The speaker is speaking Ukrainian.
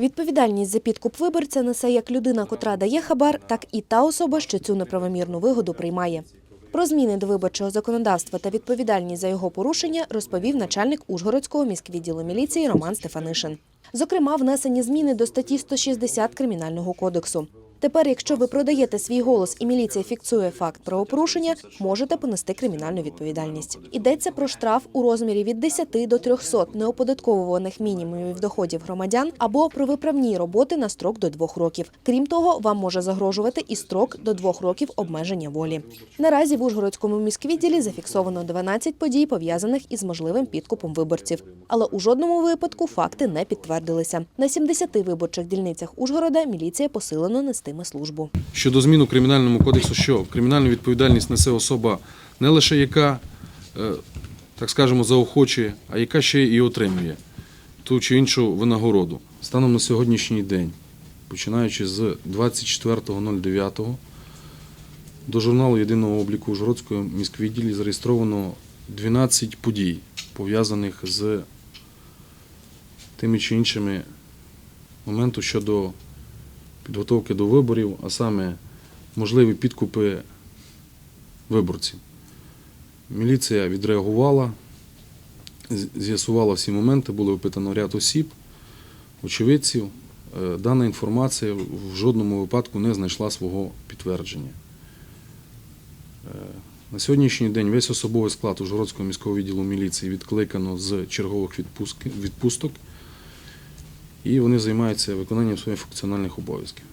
Відповідальність за підкуп виборця несе як людина, котра дає хабар, так і та особа, що цю неправомірну вигоду приймає. Про зміни до виборчого законодавства та відповідальність за його порушення розповів начальник Ужгородського міськвідділу міліції Роман Стефанишин. Зокрема, внесені зміни до статті 160 Кримінального кодексу. Тепер, якщо ви продаєте свій голос і міліція фіксує факт правопорушення, можете понести кримінальну відповідальність. Йдеться про штраф у розмірі від 10 до 300 неоподатковуваних мінімумів доходів громадян або про виправні роботи на строк до двох років. Крім того, вам може загрожувати і строк до двох років обмеження волі. Наразі в Ужгородському міськвідділі зафіксовано 12 подій, пов'язаних із можливим підкупом виборців. Але у жодному випадку факти не підтвердилися. На 70 виборчих дільницях Ужгорода міліція посилено нестиме службу. Щодо змін у кримінальному кодексу, що кримінальну відповідальність несе особа не лише яка, е, так скажемо, заохочує, а яка ще і отримує ту чи іншу винагороду. Станом на сьогоднішній день, починаючи з 24.09, до журналу єдиного обліку Ужгородського міськвідділі зареєстровано 12 подій, пов'язаних з тими чи іншими моменту щодо підготовки до виборів, а саме можливі підкупи виборців. Міліція відреагувала, з'ясувала всі моменти, було опитано ряд осіб, очевидців. Е, Дана інформація в жодному випадку не знайшла свого підтвердження. Е, На сьогоднішній день весь особовий склад Ужгородського міського відділу міліції відкликано з чергових відпусток і вони займаються виконанням своїх функціональних обов'язків.